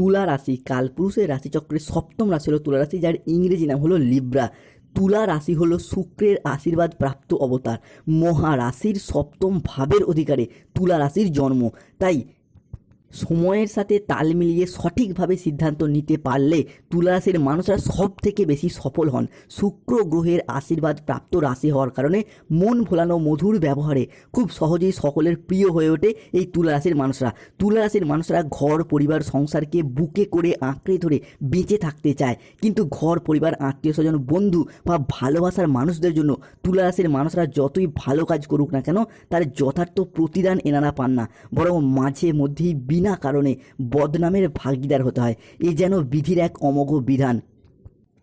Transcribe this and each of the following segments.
তুলা রাশি কালপুরুষের রাশিচক্রের সপ্তম রাশি হলো তুলা রাশি যার ইংরেজি নাম হলো লিব্রা। তুলা রাশি হলো শুক্রের আশীর্বাদ প্রাপ্ত অবতার। মহারাশির সপ্তম ভাবের অধিকারে তুলা রাশির জন্ম। তাই সময়ের সাথে তাল মিলিয়ে সঠিকভাবে সিদ্ধান্ত নিতে পারলে তুলা রাশির মানুষরা সব থেকে বেশি সফল হন। শুক্র গ্রহের আশীর্বাদ প্রাপ্ত রাশি হওয়ার কারণে মন ভোলানো মধুর ব্যবহারে খুব সহজেই সকলের প্রিয় হয়ে ওঠে এই তুলা রাশির মানুষরা। তুলা রাশির মানুষরা ঘর, পরিবার, সংসারকে বুকে করে আঁকড়ে ধরে বেঁচে থাকতে চায়। কিন্তু ঘর, পরিবার, আত্মীয় স্বজন, বন্ধু বা ভালোবাসার মানুষদের জন্য তুলা রাশির মানুষরা যতই ভালো কাজ করুক না কেন, তার যথার্থ প্রতিদান এনারা পান না। বরং মাঝে মধ্যেই বিনা কারণে বদনামের ভাগিদার হতে হয়। এ যেন বিধির এক অমোঘ বিধান।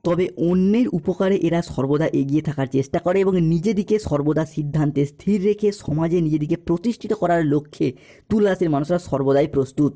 তবে অন্যের উপকারে এরা সর্বদা এগিয়ে থাকার চেষ্টা করে এবং নিজেদিকে সর্বদা সিদ্ধান্তে স্থির রেখে সমাজে নিজেদিকে প্রতিষ্ঠিত করার লক্ষ্যে তুলাসের মানুষরা সর্বদাই প্রস্তুত।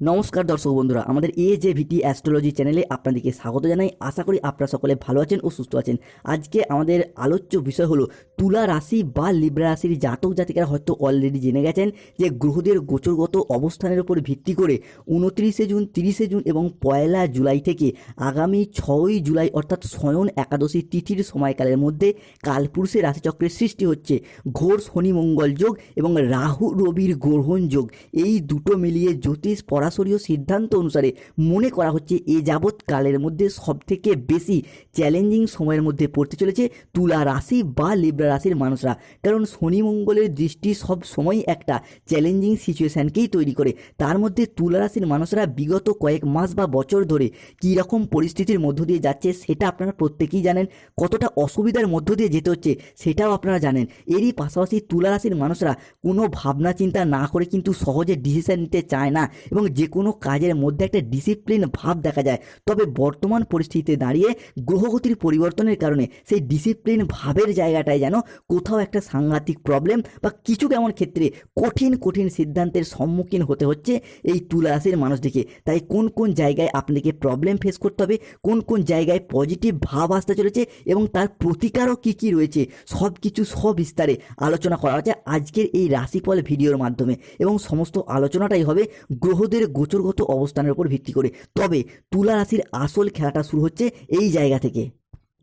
নমস্কার দর্শক বন্ধুরা, আমাদের এ যে ভিটি অ্যাস্ট্রোলজি চ্যানেলে আপনাদেরকে স্বাগত জানাই। আশা করি আপনারা সকলে ভালো আছেন ও সুস্থ আছেন। আজকে আমাদের আলোচ্য বিষয় হলো তুলা রাশি বা লিব্রা রাশির জাতক জাতিকারা হয়তো অলরেডি জেনে গেছেন যে গ্রহদের গোচরগত অবস্থানের উপর ভিত্তি করে উনত্রিশে জুন, তিরিশে জুন এবং পয়লা জুলাই থেকে আগামী ছয়ই জুলাই অর্থাৎ স্বয়ন একাদশী তিথির সময়কালের মধ্যে কালপুরুষের রাশিচক্রের সৃষ্টি হচ্ছে। ঘোর, শনি, মঙ্গল যোগ এবং রাহু, রবির গ্রহণ যোগ। এই দুটো মিলিয়ে জ্যোতিষ পরাশরীয় সিদ্ধান্ত অনুসারে মনে করা হচ্ছে এ যাবৎকালের মধ্যে সবথেকে বেশি চ্যালেঞ্জিং সময়ের মধ্যে পড়তে চলেছে তুলা রাশি বা লিব্রা রাশির মানুষরা। কারণ শনি মঙ্গলের দৃষ্টি সব সময় একটা চ্যালেঞ্জিং সিচুয়েশানকেই তৈরি করে। তার মধ্যে তুলা রাশির মানুষরা বিগত কয়েক মাস বা বছর ধরে কী রকম পরিস্থিতির মধ্য দিয়ে যাচ্ছে সেটা আপনারা প্রত্যেকেই জানেন। কতটা অসুবিধার মধ্য দিয়ে যেতে হচ্ছে সেটাও আপনারা জানেন। এরই পাশাপাশি তুলা রাশির মানুষরা কোনো ভাবনা চিন্তা না করে কিন্তু সহজে ডিসিশন নিতে চায় না এবং যে কোনো কাজের মধ্যে একটা ডিসিপ্লিন ভাব দেখা যায়। তবে বর্তমান পরিস্থিতিতে দাঁড়িয়ে গ্রহগতির পরিবর্তনের কারণে সেই ডিসিপ্লিন ভাবের জায়গাটায় যেন কোথাও একটা সাংঘাতিক প্রবলেম বা কিছু কেমন ক্ষেত্রে কঠিন কঠিন সিদ্ধান্তের সম্মুখীন হতে হচ্ছে এই তুলা রাশির মানুষটিকে। তাই কোন কোন জায়গায় আপনাকে প্রবলেম ফেস করতে হবে? কোন কোন জায়গায় পজিটিভ ভাব আসতে চলেছে? এবং তার প্রতিকারও কী কী রয়েছে? সব কিছু সবিস্তারে আলোচনা করা হচ্ছে আজকের এই রাশিফল ভিডিওর মাধ্যমে। এবং সমস্ত আলোচনাটাই হবে গ্রহদের গোচরগত অবস্থানের উপর ভিত্তি করে। তবে তুলা রাশির আসল খেলাটা শুরু হচ্ছে এই জায়গা থেকে।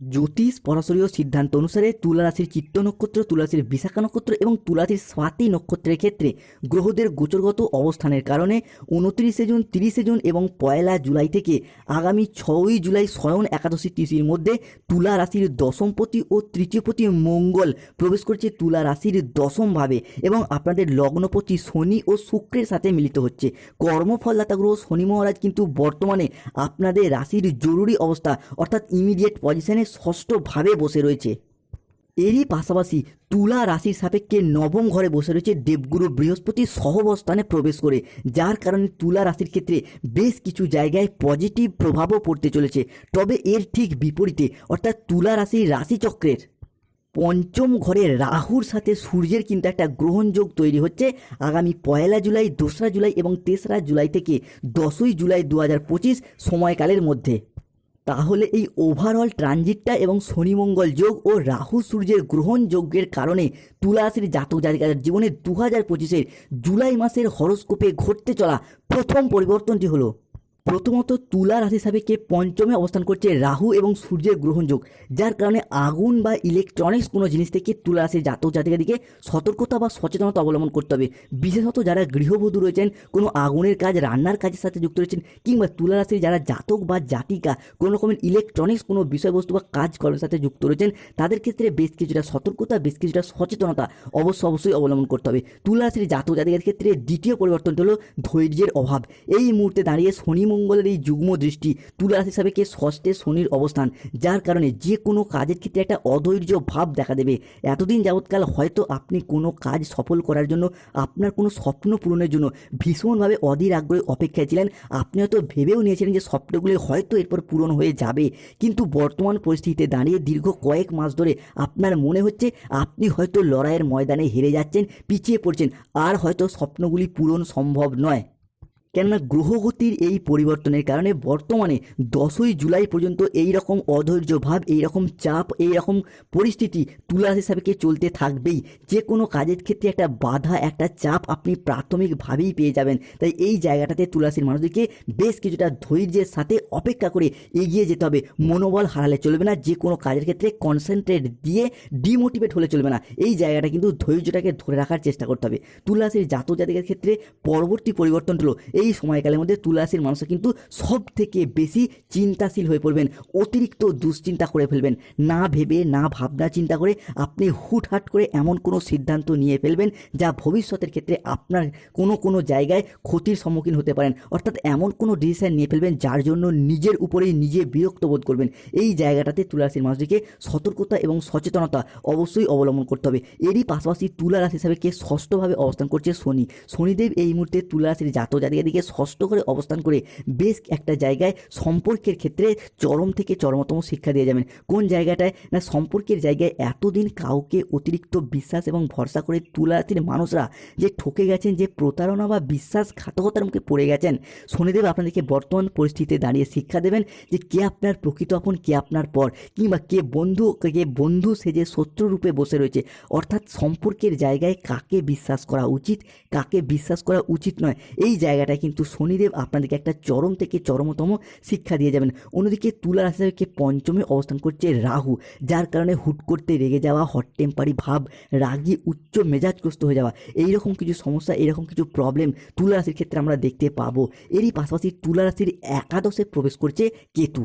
জ্যোতিষ, পরাশরীয় সিদ্ধান্ত অনুসারে তুলা রাশির চিত্ত নক্ষত্র, তুলা রাশির বিশাখা নক্ষত্র এবং তুলা রাশির স্বাতি নক্ষত্রের ক্ষেত্রে গ্রহদের গোচরগত অবস্থানের কারণে উনত্রিশে জুন, তিরিশে জুন এবং পয়লা জুলাই থেকে আগামী ছয়ই জুলাই স্বয়ন একাদশী তিথির মধ্যে তুলা রাশির দশমপতি ও তৃতীয়পতি মঙ্গল প্রবেশ করছে তুলা রাশির দশমভাবে এবং আপনাদের লগ্নপতি শনি ও শুক্রের সাথে মিলিত হচ্ছে। কর্মফলদাতা গ্রহ শনি মহারাজ কিন্তু বর্তমানে আপনাদের রাশির জরুরি অবস্থা অর্থাৎ ইমিডিয়েট পজিশনে ষষ্ঠভাবে বসে রয়েছে। এরই পাশাপাশি তুলা রাশির সাপেক্ষে নবম ঘরে বসে রয়েছে দেবগুরু বৃহস্পতি সহবস্থানে প্রবেশ করে, যার কারণে তুলা রাশির ক্ষেত্রে বেশ কিছু জায়গায় পজিটিভ প্রভাবও পড়তে চলেছে। তবে এর ঠিক বিপরীতে, অর্থাৎ তুলা রাশির রাশিচক্রের পঞ্চম ঘরে রাহুর সাথে সূর্যের কিন্তু একটা গ্রহণযোগ তৈরি হচ্ছে। আগামী পয়লা জুলাই, দোসরা জুলাই এবং তেসরা জুলাই থেকে দশই জুলাই দু হাজার পঁচিশ সময়কালের মধ্যে। তাহলে এই ওভারঅল ট্রানজিটটা এবং শনি মঙ্গল যোগ ও রাহু সূর্যের গ্রহণ যোগ্যের কারণে তুলা জাতক জাতিকাদের জীবনে দু হাজার পঁচিশের জুলাই মাসের হরস্কোপে ঘটতে চলা প্রথম পরিবর্তনটি হলো প্রথমত তুলা রাশি সাপেক্ষে পঞ্চমে অবস্থান করছে রাহু এবং সূর্যের গ্রহণযোগ যার কারণে আগুন বা ইলেকট্রনিক্স কোনো জিনিস থেকে তুলা রাশির জাতক জাতিকাদিকে সতর্কতা বা সচেতনতা অবলম্বন করতে হবে। বিশেষত যারা গৃহবধূ রয়েছেন, কোনো আগুনের কাজ, রান্নার কাজের সাথে যুক্ত রয়েছেন কিংবা তুলা রাশির যারা জাতক বা জাতিকা, কোনো রকমের ইলেকট্রনিক্স কোনো বিষয়বস্তু বা কাজকর্মের সাথে যুক্ত রয়েছেন, তাদের ক্ষেত্রে বেশ কিছুটা সতর্কতা, বেশ কিছুটা সচেতনতা অবশ্য অবশ্যই অবলম্বন করতে হবে। তুলা রাশির জাতক জাতিকার ক্ষেত্রে দ্বিতীয় পরিবর্তনটি হলো ধৈর্যের অভাব। এই মুহূর্তে দাঁড়িয়ে শনি মঙ্গলের এই যুগ্ম দৃষ্টি তুলা রাশি সাপেক্ষে ষষ্ঠে শনির অবস্থান, যার কারণে যে কোনো কাজের ক্ষেত্রে একটা অধৈর্য ভাব দেখা দেবে। এতদিন যাবৎকাল হয়তো আপনি কোনো কাজ সফল করার জন্য, আপনার কোনো স্বপ্ন পূরণের জন্য ভীষণভাবে অধীর আগ্রহে অপেক্ষায় ছিলেন। আপনি হয়তো ভেবেও নিয়েছিলেন যে স্বপ্নগুলি হয়তো এরপর পূরণ হয়ে যাবে। কিন্তু বর্তমান পরিস্থিতিতে দাঁড়িয়ে দীর্ঘ কয়েক মাস ধরে আপনার মনে হচ্ছে আপনি হয়তো লড়াইয়ের ময়দানে হেরে যাচ্ছেন, পিছিয়ে পড়ছেন। আর হয়তো স্বপ্নগুলি পূরণ সম্ভব নয়। কেননা গ্রহগতির এই পরিবর্তনের কারণে বর্তমানে দশই জুলাই পর্যন্ত এই রকম অধৈর্য ভাব এই রকম চাপ এই রকম পরিস্থিতি তুলা সাপেক্ষে চলতে থাকবেই। যে কোনো কাজের ক্ষেত্রে একটা বাধা, একটা চাপ আপনি প্রাথমিকভাবেই পেয়ে যাবেন। তাই এই জায়গাটাতে তুলাসীর মানুষদেরকে বেশ কিছুটা ধৈর্যের সাথে অপেক্ষা করে এগিয়ে যেতে হবে। মনোবল হারালে চলবে না, যে কোনো কাজের ক্ষেত্রে কনসেন্ট্রেট দিয়ে ডিমোটিভেট হলে চলবে না। এই জায়গাটা কিন্তু ধৈর্যটাকে ধরে রাখার চেষ্টা করতে হবে। তুলাসীর জাতক জাতিকের ক্ষেত্রে পরবর্তী পরিবর্তন হলো এই সময়কালের মধ্যে তুলাসীর মানুষ কিন্তু সব থেকে বেশি চিন্তাশীল হয়ে পড়বেন, অতিরিক্ত দুশ্চিন্তা করে ফেলবেন। না ভেবে, না ভাবনা চিন্তা করে আপনি হুটহাট করে এমন কোনো সিদ্ধান্ত নিয়ে ফেলবেন যা ভবিষ্যতের ক্ষেত্রে আপনার কোনো কোনো জায়গায় ক্ষতির সম্মুখীন হতে পারেন। অর্থাৎ এমন কোনো ডিসিশন নিয়ে ফেলবেন যার জন্য নিজের উপরেই নিজে বিরক্ত বোধ করবেন। এই জায়গাটাতে তুলা রাশির মানুষটিকে সতর্কতা এবং সচেতনতা অবশ্যই অবলম্বন করতে হবে। এরই পাশাপাশি তুলা রাশি হিসাবে কে ষষ্ঠভাবে অবস্থান করছে শনি। শনিদেব এই মুহূর্তে তুলা রাশির জাতক জাতিকার দিকে ষষ্ঠ করে অবস্থান করে বেশ একটা জায়গায় সম্পর্কের ক্ষেত্রে চরম থেকে চরমতম শিক্ষা দিয়ে যাবেন। কোন জায়গাটায়? না, সম্পর্কের জায়গায় এতদিন কাউকে অতিরিক্ত বিশ্বাস এবং ভরসা করে তুলা রাশির মানুষরা যে ঠকে গেছেন, যে প্রতারণা বা বিশ্বাসঘাতকতার মুখে পড়ে গেছেন, শনিদেব আপনাদেরকে বর্তমান পরিস্থিতিতে দাঁড়িয়ে শিক্ষা দেবেন যে কে আপনার প্রকৃত আপন, কে আপনার পর, কিংবা কে বন্ধু কে বন্ধু সেজে শত্রু রূপে বসে রয়েছে। অর্থাৎ সম্পর্কের জায়গায় কাকে বিশ্বাস করা উচিত, কাকে বিশ্বাস করা উচিত নয়, এই জায়গাটায় কিন্তু শনিদেব আপনাদেরকে একটা চরম থেকে চরমতম শিক্ষা দিয়ে যাবেন। অন্যদিকে তুলা রাশি হিসাবে পঞ্চমে অবস্থান করছে রাহু, যার কারণে হুট করতে রেগে যাওয়া হট টেম্পারি ভাব, রাগি, উচ্চ মেজাজগ্রস্ত হয়ে যাওয়া, এইরকম কিছু সমস্যা এরকম কিছু প্রবলেম তুলা রাশির ক্ষেত্রে আমরা দেখতে পাবো। এরই পাশাপাশি তুলা রাশির একাদশে প্রবেশ করছে কেতু।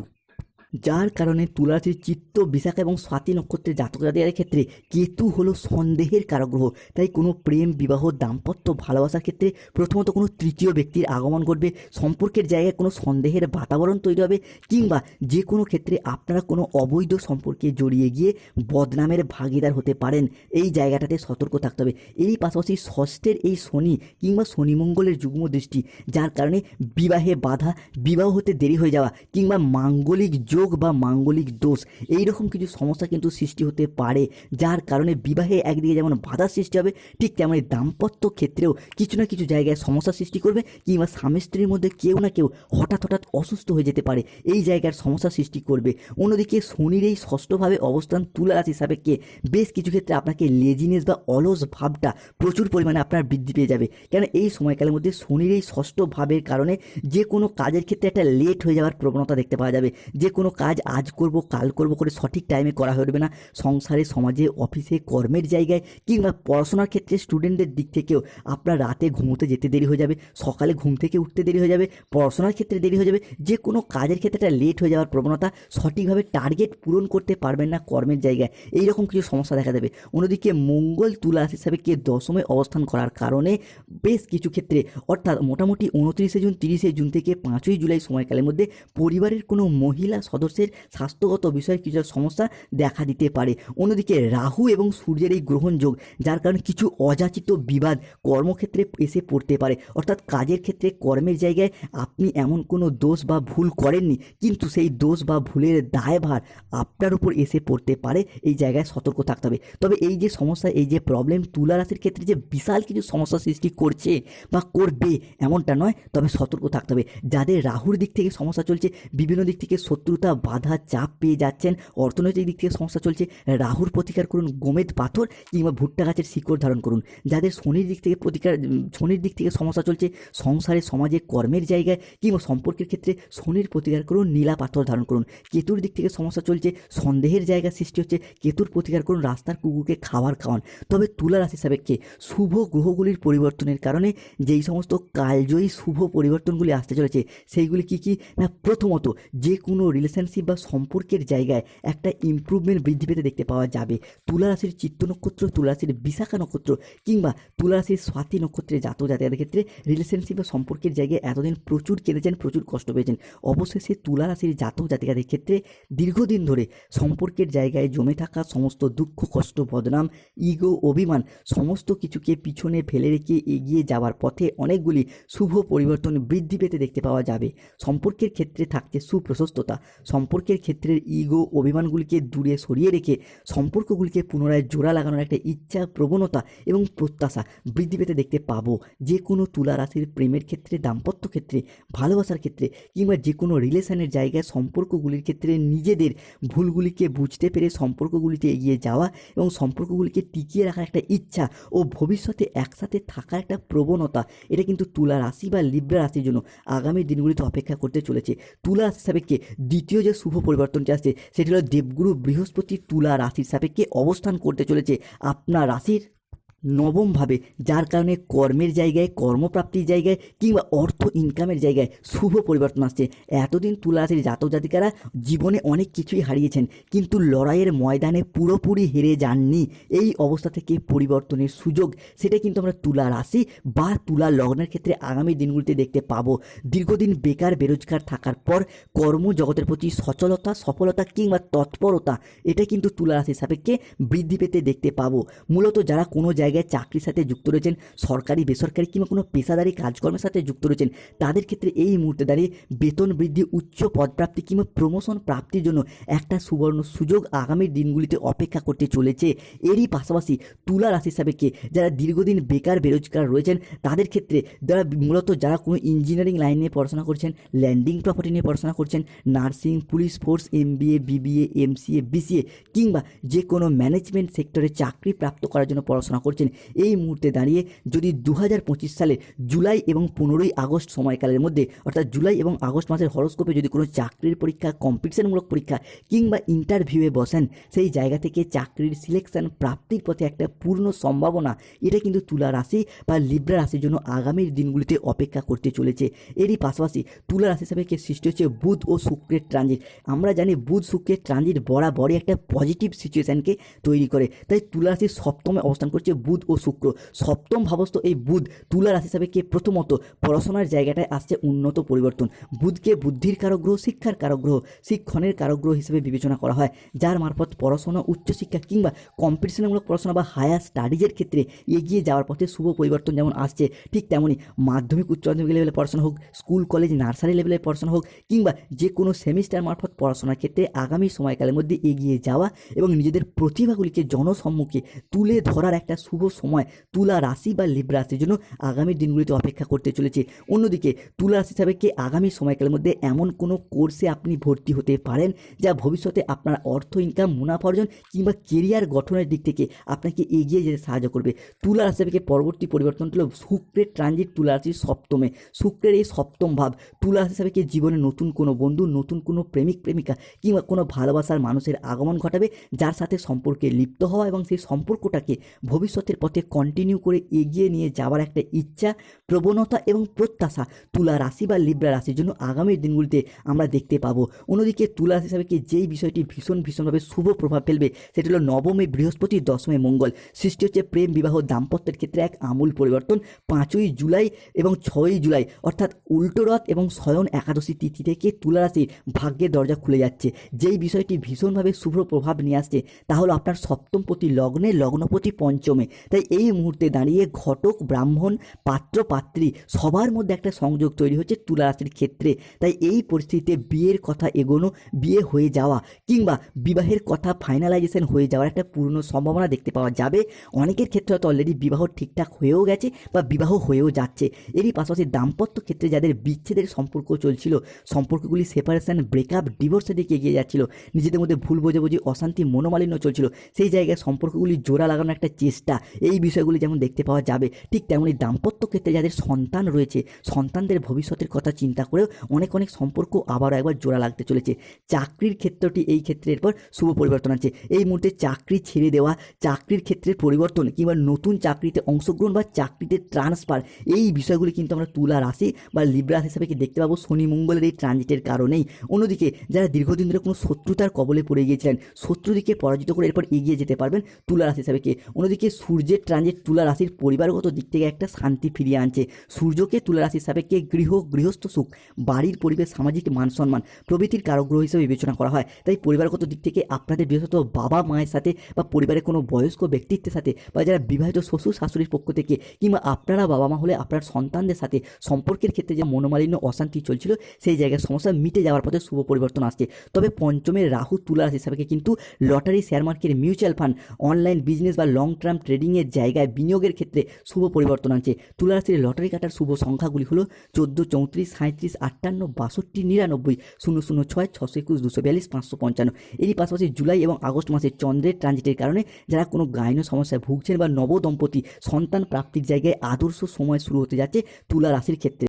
যার কারণে তুলারাশির চিত্ত বিশাখা এবং স্বাতি নক্ষত্রের জাতক জাতিকাদের ক্ষেত্রে কেতু হলো সন্দেহের কারগ্রহ। তাই কোনো প্রেম, বিবাহ, দাম্পত্য ভালোবাসার ক্ষেত্রে প্রথমত কোনো তৃতীয় ব্যক্তির আগমন ঘটবে, সম্পর্কের জায়গায় কোনো সন্দেহের বাতাবরণ তৈরি হবে, কিংবা যে কোনো ক্ষেত্রে আপনারা কোনো অবৈধ সম্পর্কে জড়িয়ে গিয়ে বদনামের ভাগিদার হতে পারেন। এই জায়গাটাতে সতর্ক থাকতে হবে। এই পাশাপাশি ষষ্ঠের এই শনি কিংবা শনি মঙ্গলের যুগ্ম দৃষ্টি, যার কারণে বিবাহে বাধা, বিবাহ হতে দেরি হয়ে যাওয়া, কিংবা মাঙ্গলিক যোগ বা মাঙ্গলিক দোষ এই রকম কিছু সমস্যা কিন্তু সৃষ্টি হতে পারে, যার কারণে বিবাহে একদিকে যেমন বাধার সৃষ্টি হবে, ঠিক তেমনই দাম্পত্য ক্ষেত্রেও কিছু না কিছু জায়গায় সমস্যা সৃষ্টি করবে, কিংবা স্বামী স্ত্রীর মধ্যে কেউ না কেউ হঠাৎ হঠাৎ অসুস্থ হয়ে যেতে পারে, এই জায়গার সমস্যা সৃষ্টি করবে। অন্যদিকে শনির এই ষষ্ঠভাবে অবস্থান তুলা রাশি সাপেক্ষে বেশ কিছু ক্ষেত্রে আপনাকে লেজিনেস বা অলস ভাবটা প্রচুর পরিমাণে আপনার বৃদ্ধি পেয়ে যাবে। কেন এই সময়কালের মধ্যে শনির এই ষষ্ঠ ভাবের কারণে যে কোনো কাজের ক্ষেত্রে একটা লেট হয়ে যাওয়ার প্রবণতা দেখতে পাওয়া যাবে, যে কোনো কাজ আজ করব, কাল করব করে সঠিক টাইমে করা হয়ে উঠবে না। সংসারে, সমাজে অফিসে কর্মের জায়গায় কিংবা পড়াশোনার ক্ষেত্রে স্টুডেন্টদের দিক থেকেও আপনার রাতে ঘুমোতে যেতে দেরি হয়ে যাবে, সকালে ঘুম থেকে উঠতে দেরি হয়ে যাবে, পড়াশোনার ক্ষেত্রে দেরি হয়ে যাবে, যে কোনো কাজের ক্ষেত্রে লেট হয়ে যাওয়ার প্রবণতা সঠিকভাবে টার্গেট পূরণ করতে পারবেন না কর্মের জায়গায়। এই রকম কিছু সমস্যা দেখা দেবে। অন্যদিকে মঙ্গল তুলা হিসাবে কে দশমে অবস্থান করার কারণে বেশ কিছু ক্ষেত্রে, অর্থাৎ মোটামুটি উনত্রিশে জুন, তিরিশে জুন থেকে পাঁচই জুলাই সময়কালের মধ্যে পরিবারের কোনো মহিলা সদস্যের স্বাস্থ্যগত বিষয়ে কিছু সমস্যা দেখা দিতে পারে। অন্যদিকে রাহু এবং সূর্যের এই গ্রহণযোগ যার কারণে কিছু অযাচিত বিবাদ কর্মক্ষেত্রে এসে পড়তে পারে। অর্থাৎ কাজের ক্ষেত্রে কর্মের জায়গায় আপনি এমন কোনো দোষ বা ভুল করেননি, কিন্তু সেই দোষ বা ভুলের দায়ভার আপনার উপর এসে পড়তে পারে, এই জায়গায় সতর্ক থাকতে হবে। তবে এই যে সমস্যা, এই যে প্রবলেম তুলা রাশির ক্ষেত্রে যে বিশাল কিছু সমস্যা সৃষ্টি করছে বা করবে, এমনটা নয়, তবে সতর্ক থাকতে হবে। যাদের রাহুর দিক থেকে সমস্যা চলছে, বিভিন্ন দিক থেকে শত্রুতা বাধা চাপ পেয়ে যাচ্ছেন। অর্থনৈতিক দিক থেকে সমস্যা চলছে। রাহুর প্রতিকার করুন গোমেদ পাথর কিংবা ভুট্টা গাছের শিকড় ধারণ করুন। যাদের শনির দিক থেকে প্রতিকার, শনির দিক থেকে সমস্যা চলছে, সংসারে, সমাজে, কর্মের জায়গায় কিংবা সম্পর্কের ক্ষেত্রে শনির প্রতিকার করুন, নীলা পাথর ধারণ করুন। কেতুর দিক থেকে সমস্যা চলছে, সন্দেহের জায়গা সৃষ্টি হচ্ছে, কেতুর প্রতিকার করুন, রাস্তার কুকুরকে খাবার খাওয়ান। তবে তুলা রাশি সাপেক্ষে শুভ গ্রহগুলির পরিবর্তনের কারণে যেই সমস্ত কালজয়ী শুভ পরিবর্তনগুলি আসতে চলেছে, সেইগুলি কি কি? না, প্রথমত যে কোনো রিলেশনশিপ বা সম্পর্কের জায়গায় একটা ইমপ্রুভমেন্ট বৃদ্ধি পেতে দেখতে পাওয়া যাবে। তুলা রাশির চিত্ত নক্ষত্র, তুলা রাশির বিশাখা নক্ষত্র কিংবা তুলা রাশির স্বাতি নক্ষত্রের জাত জাতিকাদের ক্ষেত্রে রিলেশনশিপ বা সম্পর্কের জায়গায় এতদিন প্রচুর কেঁদেছেন প্রচুর কষ্ট পেয়েছেন। অবশেষে তুলা রাশির জাতক জাতিকাদের ক্ষেত্রে দীর্ঘদিন ধরে সম্পর্কের জায়গায় জমে থাকা সমস্ত দুঃখ, কষ্ট, বদনাম ইগো অভিমান সমস্ত কিছুকে পিছনে ফেলে রেখে এগিয়ে যাওয়ার পথে অনেকগুলি শুভ পরিবর্তন বৃদ্ধি পেতে দেখতে পাওয়া যাবে। সম্পর্কের ক্ষেত্রে থাকছে সুপ্রশস্ততা। সম্পর্কের ক্ষেত্রের ইগো অভিমানগুলিকে দূরে সরিয়ে রেখে সম্পর্কগুলিকে পুনরায় জোড়া লাগানোর একটা ইচ্ছা প্রবণতা এবং প্রত্যাশা বৃদ্ধি পেতে দেখতে পাবো। যে কোনো তুলা রাশির প্রেমের ক্ষেত্রে, দাম্পত্য ক্ষেত্রে, ভালোবাসার ক্ষেত্রে কিংবা যে কোনো রিলেশনের জায়গায় সম্পর্কগুলির ক্ষেত্রে নিজেদের ভুলগুলিকে বুঝতে পেরে সম্পর্কগুলিতে এগিয়ে যাওয়া এবং সম্পর্কগুলিকে টিকিয়ে রাখার একটা ইচ্ছা ও ভবিষ্যতে একসাথে থাকার একটা প্রবণতা, এটা কিন্তু তুলা রাশি বা লিব্রা রাশির জন্য আগামী দিনগুলিতে অপেক্ষা করতে চলেছে। তুলা রাশি দ্বিতীয় যে শুভ পরিবর্তনটি আসছে, সেটি হলো দেবগুরু বৃহস্পতি তুলা রাশির সাপেক্ষে অবস্থান করতে চলেছে। আপনার রাশির নবমভাবে, যার কারণে কর্মের জায়গায়, কর্মপ্রাপ্তির জায়গায় কিংবা অর্থ ইনকামের জায়গায় শুভ পরিবর্তন আসছে। এতদিন তুলা রাশির জাতক জাতিকারা জীবনে অনেক কিছুই হারিয়েছেন, কিন্তু লড়াইয়ের ময়দানে পুরোপুরি হেরে যাননি। এই অবস্থা থেকে পরিবর্তনের সুযোগ, সেটা কিন্তু আমরা তুলা রাশি বা তুলা লগ্নের ক্ষেত্রে আগামী দিনগুলিতে দেখতে পাবো। দীর্ঘদিন বেকার, বেরোজগার থাকার পর কর্মজগতের প্রতি সচলতা, সফলতা কিংবা তৎপরতা, এটা কিন্তু তুলা রাশির সাপেক্ষে বৃদ্ধি পেতে দেখতে পাবো। মূলত যারা কোনো জায়গায় চাকরির সাথে যুক্ত রয়েছেন, সরকারি, বেসরকারি কিংবা কোনো পেশাদারি কাজকর্মের সাথে যুক্ত রয়েছেন, তাদের ক্ষেত্রে এই মুহূর্তে দাঁড়িয়ে বেতন বৃদ্ধি, উচ্চ পদপ্রাপ্তি কিংবা প্রমোশন প্রাপ্তির জন্য একটা সুবর্ণ সুযোগ আগামী দিনগুলিতে অপেক্ষা করতে চলেছে। এরই পাশাপাশি তুলা রাশির সাপেক্ষে যারা দীর্ঘদিন বেকার, বেরোজগার রয়েছেন, তাদের ক্ষেত্রে যারা মূলত যারা কোনো ইঞ্জিনিয়ারিং লাইন নিয়ে পড়াশোনা করছেন ল্যান্ডিং প্রপার্টি নিয়ে পড়াশোনা করছেন nursing police force M MBA BBA MCA BCA কিংবা যে কোনো ম্যানেজমেন্ট সেক্টরে চাকরি প্রাপ্ত করার জন্য পড়াশোনা করছেন এই মুহূর্তে দাঁড়িয়ে যদি দু হাজার পঁচিশ সালের জুলাই এবং পনেরোই আগস্ট সময়কালের মধ্যে, অর্থাৎ জুলাই এবং আগস্ট মাসের হরস্কোপে যদি কোনো চাকরির পরীক্ষা কম্পিটিশনমূলক পরীক্ষা কিংবা ইন্টারভিউয়ে বসেন, সেই জায়গা থেকে চাকরির সিলেকশন প্রাপ্তির পথে একটা পূর্ণ সম্ভাবনা এটা কিন্তু তুলা রাশি বা লিব্রা রাশির জন্য আগামীর দিনগুলিতে অপেক্ষা করতে চলেছে। এরই পাশাপাশি তুলা রাশি কে সৃষ্টি হচ্ছে বুধ ও শুক্রের ট্রানজিট আমরা জানি বুধ শুক্রের ট্রানজিট বরাবরই একটা পজিটিভ সিচুয়েশানকে তৈরি করে। তাই তুলা রাশির সপ্তমে অবস্থান করছে বুধ ও শুক্র। সপ্তম ভাবস্থ এই বুধ তুলা রাশি হিসাবে কে প্রথমত পড়াশোনার জায়গাটায় আসছে উন্নত পরিবর্তন। বুধকে বুদ্ধির কারক গ্রহ শিক্ষার কারক গ্রহ শিক্ষণের কারক গ্রহ হিসেবে বিবেচনা করা হয়, যার মারফত পড়াশোনা, উচ্চশিক্ষা কিংবা কম্পিটিশনমূলক পড়াশোনা বা হায়ার স্টাডিজের ক্ষেত্রে এগিয়ে যাওয়ার পথে শুভ পরিবর্তন যেমন আসছে, ঠিক তেমনই মাধ্যমিক, উচ্চ মাধ্যমিক লেভেলে পড়াশোনা হোক স্কুল কলেজ নার্সারি লেভেলে পড়াশোনা হোক কিংবা যে কোনো সেমিস্টার মারফত পড়াশোনার ক্ষেত্রে আগামী সময়কালের মধ্যে এগিয়ে যাওয়া এবং নিজেদের প্রতিভাগুলিকে জনসম্মুখে তুলে ধরার একটা শুভ সময় তুলা রাশি বা লিব রাশির জন্য আগামী দিনগুলিতে অপেক্ষা করতে চলেছে। অন্যদিকে তুলা রাশি হিসাবে কি আগামী সময়কালের মধ্যে এমন কোনো কোর্সে আপনি ভর্তি হতে পারেন যা ভবিষ্যতে আপনার অর্থ ইনকাম মুনাফা অর্জন কিংবা কেরিয়ার গঠনের দিক থেকে আপনাকে এগিয়ে যেতে সাহায্য করবে? তুলা রাশি থেকে পরবর্তী পরিবর্তন হলো শুক্রের ট্রানজিট তুলা রাশির সপ্তমে? শুক্রের এই সপ্তম ভাব তুলা রাশি হিসাবে কি জীবনে নতুন কোনো বন্ধু, নতুন কোনো প্রেমিক, প্রেমিকা কিংবা কোনো ভালোবাসার মানুষের আগমন ঘটাবে যার সাথে সম্পর্কে লিপ্ত হওয়া এবং সেই সম্পর্কটাকে ভবিষ্যতের পথে কন্টিনিউ করে এগিয়ে নিয়ে যাওয়ার একটা ইচ্ছা, প্রবণতা এবং প্রত্যাশা তুলা রাশি বা লিব্রা রাশির জন্য আগামী দিনগুলিতে আমরা দেখতে পাবো। অন্যদিকে তুলা রাশি হিসাবে যেই বিষয়টি ভীষণ ভীষণভাবে শুভ প্রভাব ফেলবে, সেটি হলো নবমে বৃহস্পতি, দশমে মঙ্গল। সৃষ্টি হচ্ছে প্রেম, বিবাহ, দাম্পত্যের ক্ষেত্রে এক আমূল পরিবর্তন। পাঁচই জুলাই এবং ছয়ই জুলাই, অর্থাৎ উল্টো রথ এবং শয়ন একাদশী তিথি থেকে তুলা রাশির ভাগ্যের দরজা খুলে যাচ্ছে। যেই বিষয়টি ভীষণভাবে শুভ প্রভাব নিয়ে আসছে, তা হলো আপনার সপ্তমপতি লগ্নে লগ্নপতি পঞ্চমে। তাই এই মুহূর্তে দাঁড়িয়ে ঘটক, ব্রাহ্মণ, পাত্র, পাত্রী সবার মধ্যে একটা সংযোগ তৈরি হচ্ছে তুলা রাশির ক্ষেত্রে। তাই এই পরিস্থিতিতে বিয়ের কথা এগোনো, বিয়ে হয়ে যাওয়া কিংবা বিবাহের কথা ফাইনালাইজেশন হয়ে যাওয়ার একটা পূর্ণ সম্ভাবনা দেখতে পাওয়া যাবে। অনেকের ক্ষেত্রে হয়তো অলরেডি বিবাহ ঠিকঠাক হয়েও গেছে বা বিবাহ হয়েও যাচ্ছে। এরই পাশাপাশি দাম্পত্য ক্ষেত্রে যাদের বিচ্ছেদের সম্পর্ক চলছিল, সম্পর্কগুলি সেপারেশন ব্রেকআপ ডিভোর্সের দিকে এগিয়ে যাচ্ছিল, নিজেদের মধ্যে ভুল বোঝাবুঝি, অশান্তি, মনোমালিন্য চলছিল, সেই জায়গায় সম্পর্কগুলি জোড়া লাগানোর একটা চেষ্টা এই বিষয়গুলি যেমন দেখতে পাওয়া যাবে, ঠিক তেমনই দাম্পত্য ক্ষেত্রে যাদের সন্তান রয়েছে, সন্তানদের ভবিষ্যতের কথা চিন্তা করেও অনেক অনেক সম্পর্ক আবারও একবার জোড়া লাগতে চলেছে। চাকরির ক্ষেত্রটি এই ক্ষেত্রে এরপর শুভ পরিবর্তন আছে এই মুহূর্তে চাকরি ছেড়ে দেওয়া, চাকরির ক্ষেত্রে পরিবর্তন কিংবা নতুন চাকরিতে অংশগ্রহণ বা চাকরিতে ট্রান্সফার এই বিষয়গুলি কিন্তু আমরা তুলা রাশি বা লিব্রা রাশি হিসাবে কি দেখতে পাবো? শনি মঙ্গলের এই ট্রানজিটের কারণেই। অন্যদিকে যারা দীর্ঘদিন ধরে কোনো শত্রুতার কবলে পড়ে গিয়েছিলেন, শত্রুদিকে পরাজিত করে এরপর এগিয়ে যেতে পারবেন তুলা রাশি হিসাবে কি। অন্যদিকে সূর্য সূর্যের ট্রানজিট তুলা রাশির পরিবারগত দিক থেকে একটা শান্তি ফিরিয়ে আনছে। সূর্যকে তুলা রাশির সাপেক্ষে গৃহ, গৃহস্থ সুখ, বাড়ির পরিবেশ, সামাজিক মান সম্মান প্রভৃতির কারগ্রহ হিসেবে বিবেচনা করা হয়। তাই পরিবারগত দিক থেকে আপনাদের বিশেষত বাবা মায়ের সাথে বা পরিবারের কোনো বয়স্ক ব্যক্তিত্বের সাথে বা যারা বিবাহিত শ্বশুর শাশুড়ির পক্ষ থেকে কিংবা আপনারা বাবা মা হলে আপনার সন্তানদের সাথে সম্পর্কের ক্ষেত্রে যে মনোমালিন্য, অশান্তি চলছিল, সেই জায়গায় সমস্যা মিটে যাওয়ার পথে শুভ পরিবর্তন আসছে। তবে পঞ্চমের রাহু তুলা রাশি সাপেক্ষে কিন্তু lottery share market mutual fund online business বা লং টার্ম ট্রেডিংয়ের জায়গায় বিনিয়োগের ক্ষেত্রে শুভ পরিবর্তন আনছে। তুলা রাশির লটারি কাটার শুভ সংখ্যাগুলি হলো চোদ্দ, চৌত্রিশ সাঁত্রিশ আটান্ন, বাষট্টি, নিরানব্বই, শূন্য শূন্য, ছয়, ছশো একুশ, দুশো বিয়াল্লিশ, পাঁচশো পঞ্চান্ন। এরই পাশাপাশি জুলাই এবং আগস্ট মাসে চন্দ্রের ট্রানজিটের কারণে যারা কোনো গায়ন সমস্যায় ভুগছেন বা নবদম্পতি সন্তান প্রাপ্তির জায়গায় আদর্শ সময় শুরু হতে যাচ্ছে তুলা রাশির ক্ষেত্রে।